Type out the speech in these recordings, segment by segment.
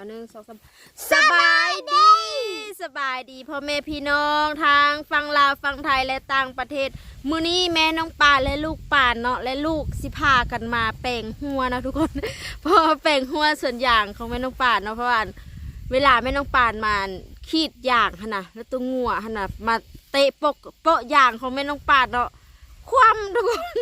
เอาหนึ่งสองสามสบายดี สบายดีพ่อแม่พี่น้องทางฝั่งลาวฝั่งไทยและต่างประเทศ มื้อนี้แม่น้องป่านและลูกป่านเนาะและลูกสิพากันมาแปลงหัวนะทุกคน เพราะว่าแปลงหัวส่วนอย่างของแม่น้องป่านเนาะเพราะว่าเวลาแม่น้องป่านมาขีดอย่างหั่นนะแล้วตัวงัวหั่นนะมาเตะปกเปาะอย่างของแม่น้องป่านเนาะ คว่ำทุกคน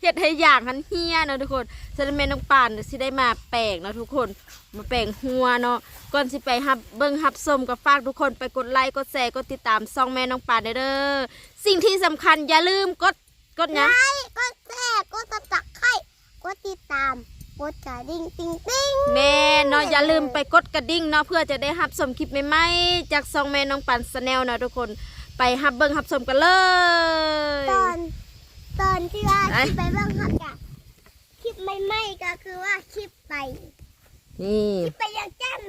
เฮ็ดให้อย่างหันเฮียเนาะทุกคนฉะนั้นแม่น้องป่านสิได้มาแปลงเนาะทุกคนมาแปลงหัวเนาะก่อนสิไปฮับเบิ้งฮับส้มกับฝากทุกคนไปกดไลค์กดแชร์กดติดตามซ่องแม่น้องป่านเด้อเด้อสิ่งที่สำคัญอย่าลืมกดกดหยังไลค์กดแชร์กดตับตักไข่กดติดตามกดกระดิ่งติ๊งติ๊งแม่เนาะอย่าลืมไปกดกระดิ่งเนาะเพื่อจะได้ฮับชมคลิปใหม่ๆจากซ่องแม่น้องป่านสแนลเนาะทุกคนไปฮับเบิ้งฮับชมกันเลยตอน ตอนที่ว่าไหน คลิปไปบ้างครับจ้ะคลิปไม่ไม่ก็คือว่าคลิปไปนี่ คลิปไปยังจัน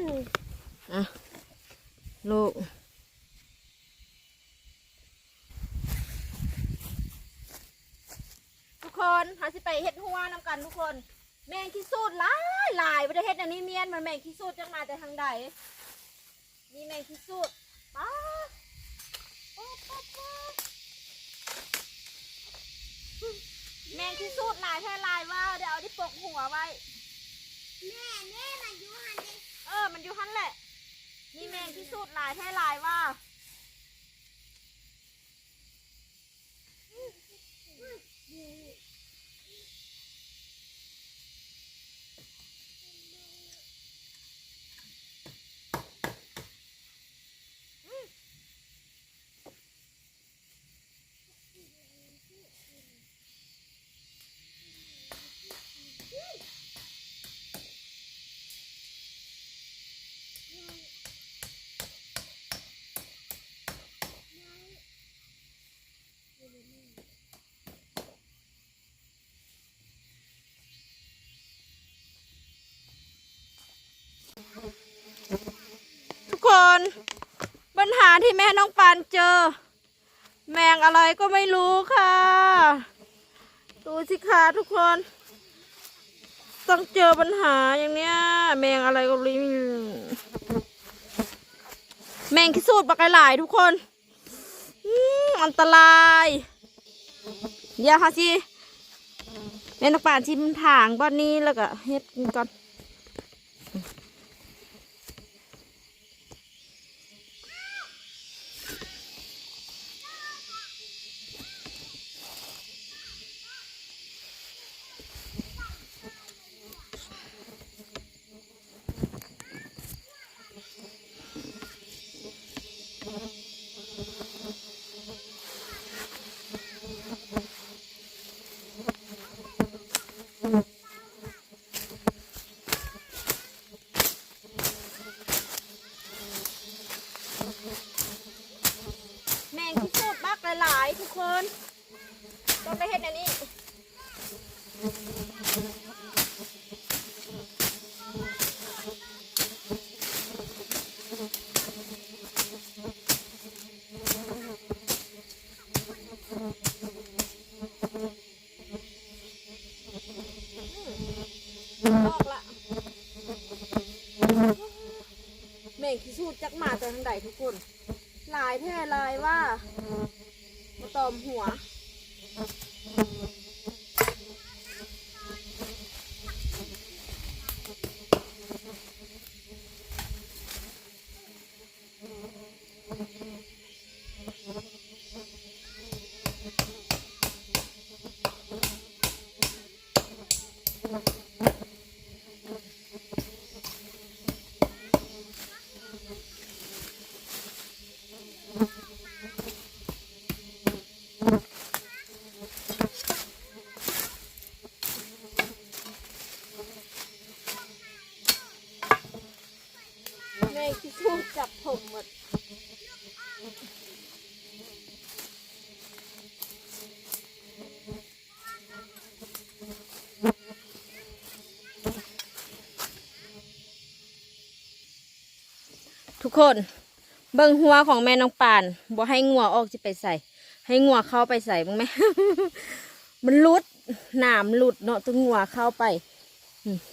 อะ ลูก ทุกคนหาสิไปเฮ็ดหัวนำกันทุกคน แมงขี้สูดหลายหลายประเทศอันนี้เนียนมันแมงขี้สูดจังมาแต่ทางใดนี่แมงขี้สูดป้าป๊าป๊าป๊า แมงขี้สูดหลายแท้หลายว่าเดี๋ยวเอาที่ปกหัวไว้ แม่แม่มาอยู่หันดิเออ มันอยู่หันแหละ นี่แมงที่สุดหลายแท้หลายว่าทุ คน ปัญหาที่แม่น้องปานเจอ แมงอะไรก็ไม่รู้ค่ะ ดูสิคะทุกคน ต้องเจอปัญหาอย่างเนี้ย แมงอะไรก็รู้แมงขี้สูดปลากระหลายทุกคนอันตราย เดี๋ยวค่ะสิแม่น้องปานชิมถางบ้านนี้แล้วก็เฮ็ดก่อน แมงที่สูดบักหลายๆทุกคนต้องไปเห็นอันนี้ ออกละแม่งขี้สูด จักมาแต่ทางใดทุกคน หลายแท้หลายว่ามาตอมหัว้ที่พูดจับผมหมดทุกคนเบิ่งหัวของแม่น้องปานบ่ให้งัวออกจะไปใส่ ให้งัวเข้าไปใส่บ้างไหม มันหลุดหนามหลุดเนาะตัวงัวเข้าไป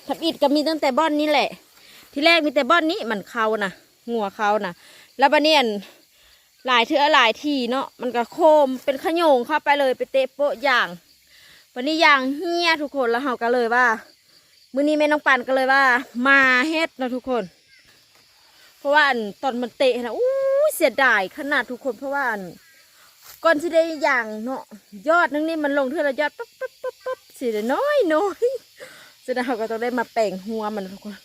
ทับอิดก็มีตั้งแต่บ้อนนี่แหละ ที่แรกมีแต่บ้อนนี้มันเขานะงัวเขานะแล้วบันเนียนหลายเทือหลายทีเนาะมันก็โคมเป็นขโยงเข้าไปเลยไปเตะโปะอย่างวันนี้อย่างเฮียทุกคนแล้วเขาก็เลยว่ามื้อนี้แม่น้องปันก็เลยว่า มาเฮ็ดนะทุกคน เพราะว่าตอนมันเตะนะอู้เสียดายขนาดทุกคนเพราะว่าก่อนที่ได้อย่างเนาะยอดนึงนี่มันลงเท่าละยอดปั๊บปั๊บปั๊บปั๊บเสียดายน้อยน้อยเสียดายเขาก็ต้องได้มาแปลงหัวมันทุกคน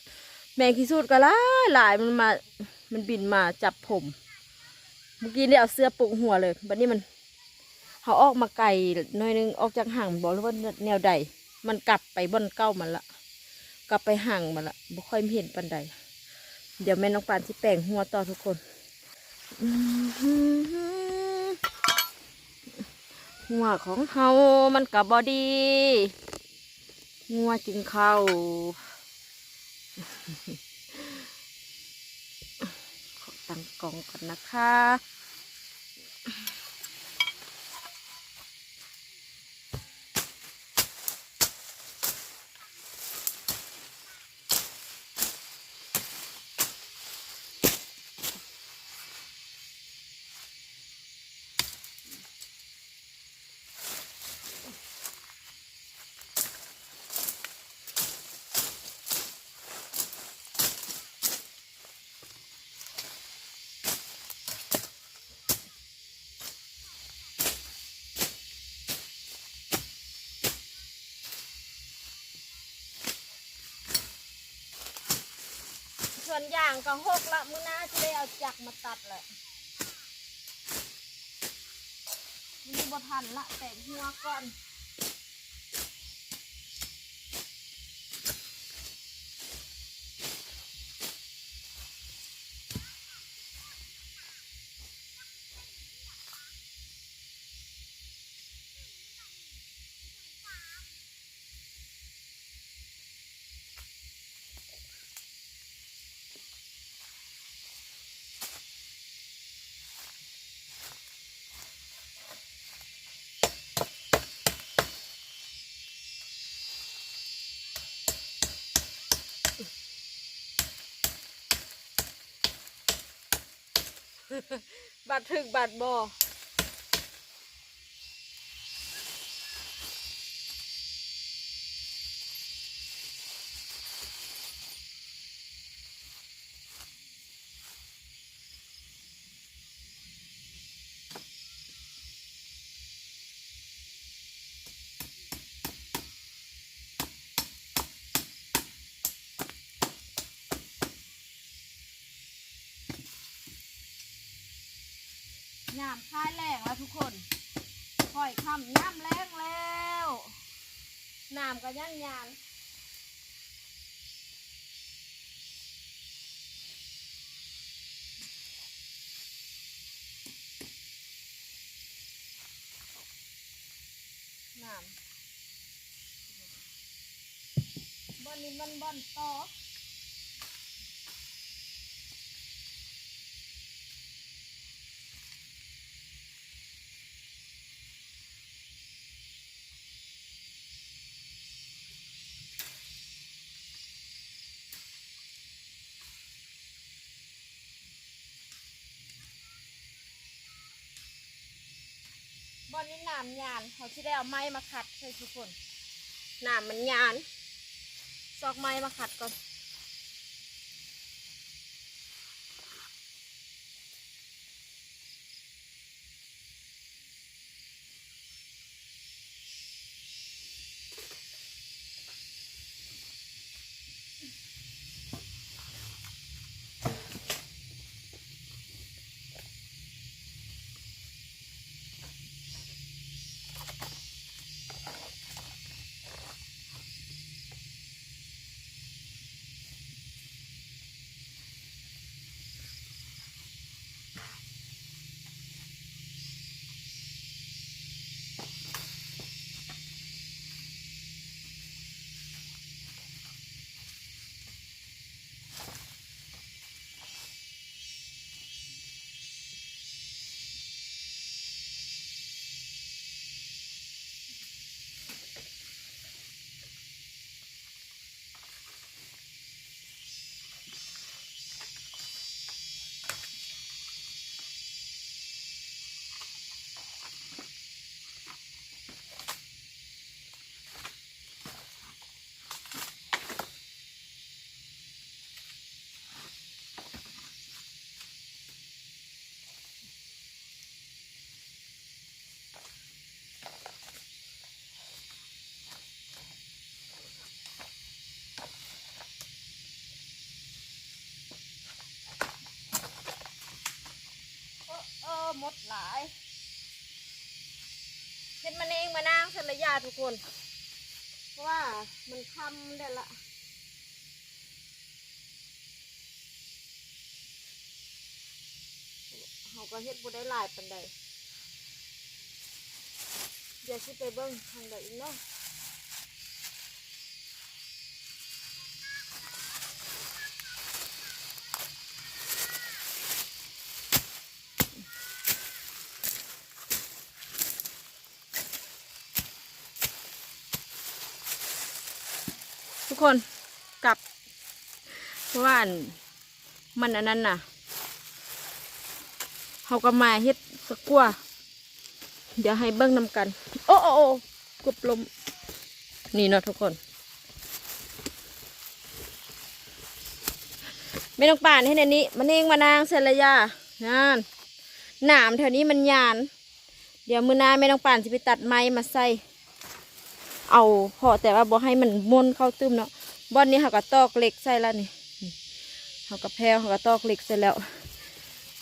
แมงขี้สูดก็หลายหลายมันมา มันบินมาจับผม เมื่อกี้เนี่ยเอาเสื้อปุกหัวเลยบัดนี้มันเขาออกมาไกลหน้อยนึงออกจากห่างบอกเลยว่าแนวใด มันกลับไปบนเก้ามันละกลับไปห่างมันละบ่ค่อยเห็นปันใด เดี๋ยวแม่น้องปานที่แปลงหัวต่อทุกคนหัวของเฮามันกับบอดีหัวจึงเข้า ขอตั้งกล่องก่อนนะคะ วนอย่างก็หกละมื้อหน้าจะได้เอาจักรมาตัดแหละมันบ่ทันละแต่งหัวก่อน บัตรถึกบัตรบอ ยามค่ายแรงแล้วทุกคนปล่อยคำย่ำแรงแล้วน้ำก็ย่างยานน้ำบอนนี้มันบอนต่อ บอนนี้น้ำยานเขาที่ได้เอาไม้มาขัดให้ทุกคนน้ำมันยาน ซอกไม้มาขัดก่อน ทุกคน เพราะว่ามันคำได้ละเขาก็เฮ็ดบุได้หลายปันใดเดี๋ยวชิไปเบิ้งทางใดอีกเนาะ คนกลับ เพราะว่านมันอันนั้นน่ะเขาก็มาเฮ็ดสะกัวเดี๋ยวให้เบิ้งนำกัน โอ้โอ้กบลม นี่เนาะทุกคนไม่ต้องป่านให้ในนี้ มันเองมานางเซรยานานหนามแถวนี้มันยาน เดี๋ยวมือหน้าไม่ต้องป่านจะไปตัดไม้มาใส่ เอาพอแต่ว่าบ่ให้มันม้วนเข้าตึมเนาะ บอนนี้เขาก็ตอกเหล็กใส่แล้วนี่เขาก็แพรวเขาก็ตอกเหล็กใส่แล้ว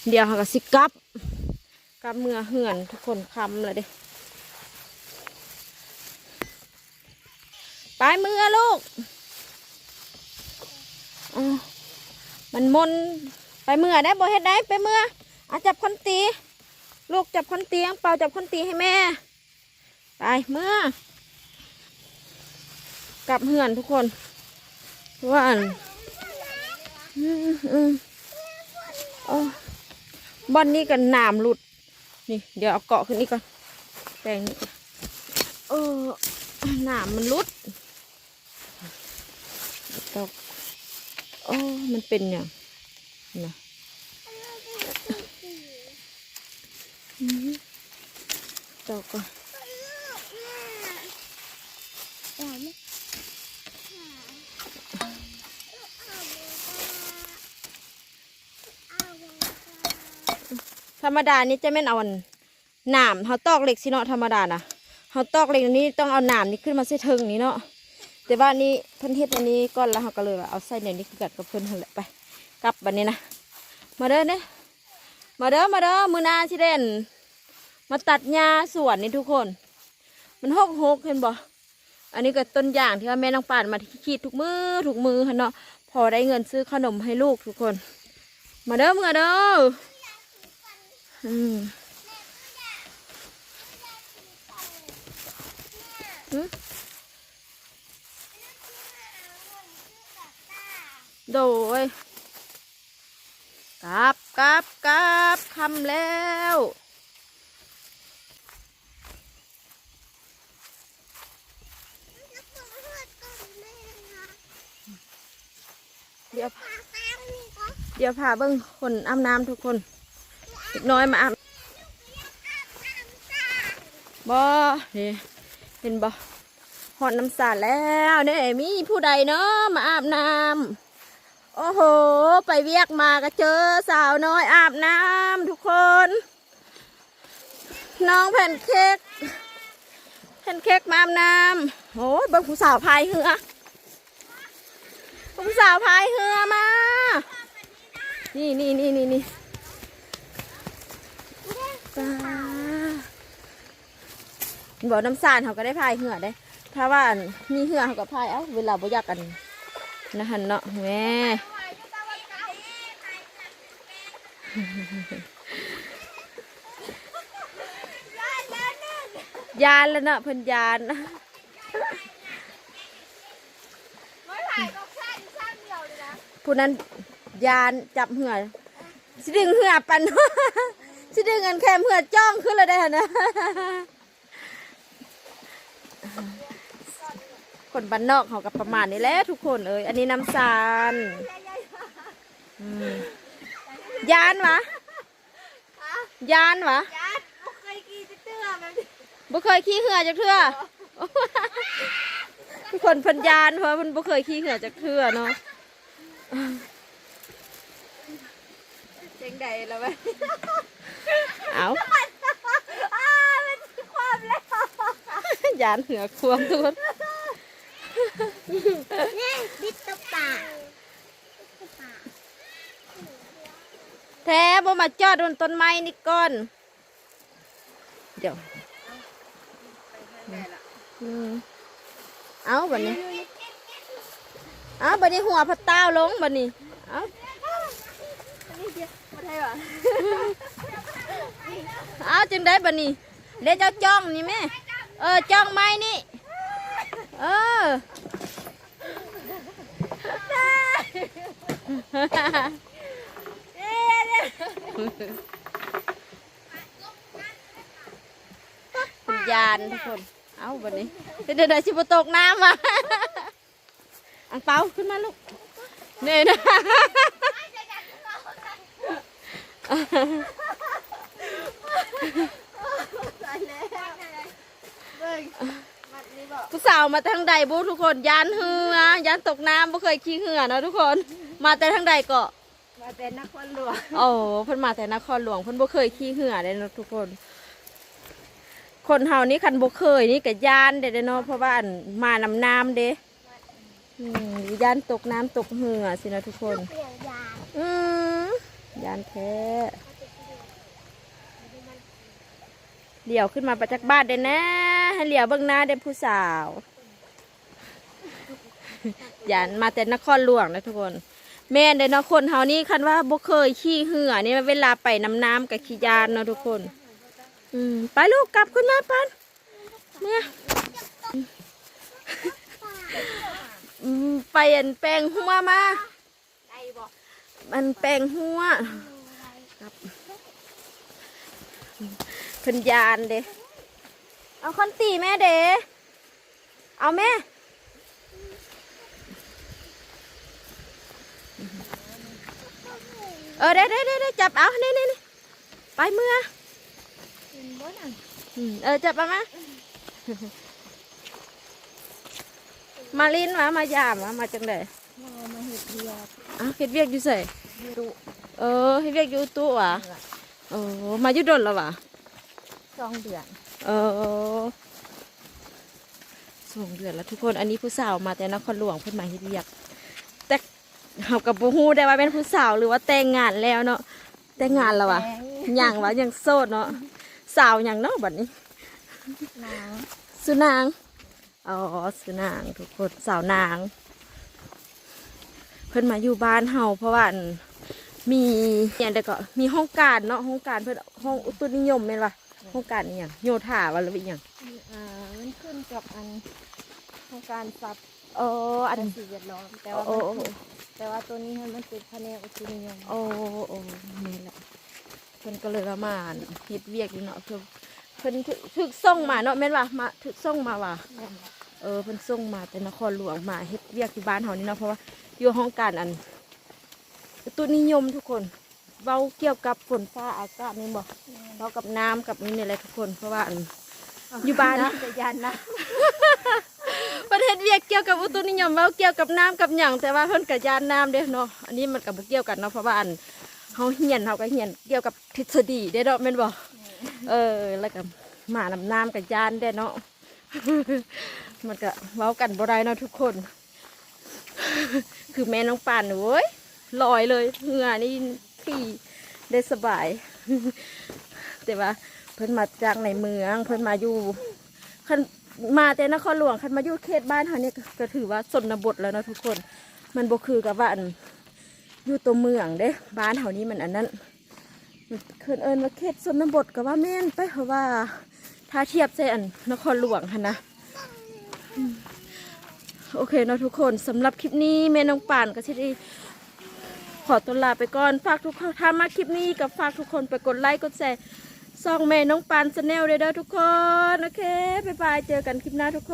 เดี๋ยวเขาก็สิกับกับเมื่อเหือนทุกคนคำเลยเด้ไปเมื่อลูกอาวมันมนไปเมื่อได้บ่เฮ็ดได้ไปเมื่ออาจับคนตี ลูกจับคนตีอังเปาจับคนตีให้แม่ ไปเมื่อกลับเหือนทุกคน ว่าอันอืมอืมโอ้บอนนี้กันหนามหลุด นี่ เดี๋ยวเอาเกาะขึ้นนี่ก่อนแปลงนี่ก่อนเออหนามมันหลุดตกโอ้มันเป็นอย่างนะตกก่อน ธรรมดานี่จะแม่เอาหนามเขาตอกเหล็กสิเนาะธรรมดานะเขาตอกเหล็กนนี้ต้องเอาหนามนี่ขึ้นมาใส่เทิงนี้เนาะแต่ว่านี่เพิ่นเฮ็ดอันนี้ก่อนแล้วเขาก็เลยว่าเอาใส่เนี่ยนี่คือกัดกับเพิ่นหั่นแหละไปกลับบัดนี้นะมาเด้อเนี่ยมาเด้อมาเด้อมือหนาชิเด่นมาตัดหญ้าสวนนี่ทุกคน มันหกหกเห็นบ่อันนี้ก็ต้นอย่างที่ว่าแม่น้องป่านมาขีดทุกมือทุกมือเนาะพอได้เงินซื้อขนมให้ลูกทุกคน มาเด้อมาเด้อ อืมหึโดยกลับกลับกลับคำแล้วเดี๋ยวเดี๋ยวพาเบิ้งคนอาบน้ำทุกคน เด็กน้อยมาอาบบ่นี่เห็นบ่หอดน้ำสาดแล้วเนี่ยมีผู้ใดเนาะมาอาบน้ำโอ้โห ไปเวียกมาก็เจอสาวน้อยอาบน้ำทุกคน น้องแผ่นเค้กแผ่นเค้กมาอาบน้ำโอ้ยเบิ้งผู้สาวพายเรือผู้สาวพายเรือมา นี่นี่นี่นี่นี่ ปลาบ่อน้ำสานเขาก็ได้พายเหือได้ ถ้าว่านมีเหือเขาก็พายเอ้าเวลาบ่อยากกันนะฮันเนาะแม่ยานแล้วเนาะเพิ่นยานผู้นั้นยานจับเหือสิดึงเหือปัน สิดึงเงินแคมเหือจ้องขึ้นเลยได้หั่นนะคนบ้านนอกเขากับประมาณนี้แหละทุกคนเอ้ยอันนี้น้ำซานอืมยานวะยานวะยัดบ่เคยกี่จะเตื้อมันบ่เคยขี่เหือจากเทื่อทุกคนเพันยานเพราะมันบ่เคยขี่เหือจากเทื่อเนาะเจ๋งใดแล้วไหม เอาอ้ามันคือความแล้วยานเหือควงทุกคนนี่บิดตะป่าแท้บ่มาจอดบนต้นไม้นี่ก่อน เดี๋ยวอืมเอาบัดนี้ เอาบัดนี้หัวพัดเต้าลงบัดนี้ เอามาไทยหรอเอาจึงได้บัดนี้เดี๋ยวเจ้าจ้องนี่แม่เออจ้องไม้นี่เออเป็นยานทุกคน เอาบัดนี้เดี๋ยวเดี๋ยวชิบตกน้ำมาอังเปาขึ้นมาลูกเนี่ยนะ ผู้สาวมาทางใดบุทุกคนยานเหือยานตกน้ำบ่เคยขี้เหือเนาะทุกคน มาแต่ทางใดเกาะ มาเป็นนครหลวงโอ้เพิ่นมาแต่นครหลวงเพิ่นบ่เคยขี้เหือเลยเนาะทุกคน คนเฮานี่คันบ่เคยนี่ก็ย่านเด้เนาะเพราะว่าอันมานำน้ำเด้อืมย่านตกน้ำตกเหือสินะทุกคน เปลี่ยนยาอืมย่านแท้ เดี๋ยวขึ้นมาประจักบ้านเด้นะให้เหลียวเบิ่งหน้าเด้ผู้สาวย่านมาแต่นครหลวงนะทุกคน แม่นเด้เนาะคนเฮานี่คันว่าบ่เคยขี้เหือนี่เวลาไปน้ำน้ำกับขี้ยานเนาะทุกคน อืมไปลูกกลับขึ้นมาปันเมื่ออืมไปอันแปลงหัวมาได้บอกมันแปลงหัวครับ เพิ่นยานเด้เอาคอนตีแม่เด้เอาแม่เออได้ได้ได้ได้จับเอานี่นี่นี่ไปเมื่อเป็นบ้านอืมเออจับเอามามาลินมามายามมามาจังไดมามาเห็ดเดียวอ้าวเฮ็ดเวียกอยู่ใส่ดุเออเฮ็ดเวียกอยู่ตู้ว่ะเออมาอยู่ดนแล้วว่ะส องเดือนเออสองเดือนแล้วทุกคนอันนี้ผู้สาวมาแต่นครหลวงเพิ่นมาเฮ็ดเวียก แต่เฮากับบ่ฮู้ได้ว่าเป็นผู้สาวหรือว่าแต่งงานแล้วเนาะแต่งงานแล้วว่ะยังวะยังโสดเนาะสาวยังเนาะบัดนี้นางสุนางอ๋อสุนางทุกคนสาวนาง เพิ่นมาอยู่บ้านเฮาเพราะว่าอันมีอย่างเดียวก็มีห้องการเนาะห้องการเพิ่นห้องอุตุนิยมแม่นปะ ห้องการอหย่างโยธาวะหรืออหย่างอ่ามันขึ้นกับอันโครงการปรับเอออันสิ่งแวดล้อมแต่ว่าโอ้มันโอ้แต่ว่าตัวนี้มันเป็นแผนกอุตุนิยมโอ้โอ้นี่แหละเพิ่นก็เลยว่ามาเฮ็ดเวียกอยู่เนาะเพิ่นเพิ่นถึกถึกส่งมาเนาะแม่นว่ามาถึกส่งมาว่ะเออเพิ่นส่งมาแต่นครหลวงมาเฮ็ดเวียกที่บ้านเฮานี่เนาะเพราะว่าอยู่ห้องการอันตุนิยมทุกคน เว้าเกี่ยวกับฝนฟ้าอากาศนี่บ่เว้ากับน้ำกับนี่นี่แหละทุกคนเพราะว่าอันอยู่บ้านจะยันนะ ประเทศเวียกเกี่ยวกับอุตุนิยมเว้าเกี่ยวกับน้ำกับหยังแต่ว่าเพิ่นก็ยานน้ำเด้เนาะอันนี้มันก็บ่เกี่ยวกันเนาะเพราะว่าอันเฮาเฮียนเฮาก็เฮียนเกี่ยวกับทฤษฎีเด้เนาะแม่นบ่เออแล้วก็หมาน้ำน้ำกับยานเด้เนาะมันก็เว้ากันบ่ได้เนาะทุกคน คือแม่น้องปานเว้ยลอยเลยเหงื่อนี่ ขี่ได้สบาย แต่ว่าเพิ่นมาจากในเมือง เพิ่นมาอยู่คันมาแต่นครหลวงคันมาอยู่เขตบ้านเขาเนี่ยก็ถือว่าสนบทแล้วนะทุกคน มันบ่คือกับว่าอันอยู่ตัวเมืองเด้ บ้านเขานี้มันอันนั้นเคินเอิญว่าเขตสนบทก็ว่าแม่นไปเพราะว่าถ้าเทียบใส่อันนครหลวงหันนะโอเคเนาะทุกคนสำหรับคลิปนี้แม่น้องป่านก็จะได้ ขอตัวลาไปก่อน ฝากทุกคนถ้ามาคลิปนี้กับฝากทุกคนไปกดไลค์กดแชร์ซองแม่น้องปานชาแนลเลยเด้อทุกคน โอเคบ๊ายบายเจอกันคลิปหน้าทุกค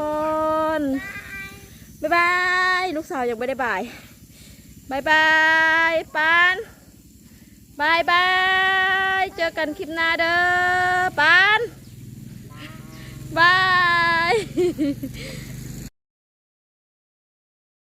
นบ๊ายบายลูกสาวยังไม่ได้บายบายบายปานบายบายเจอกันคลิปหน้าเด้อปานบาย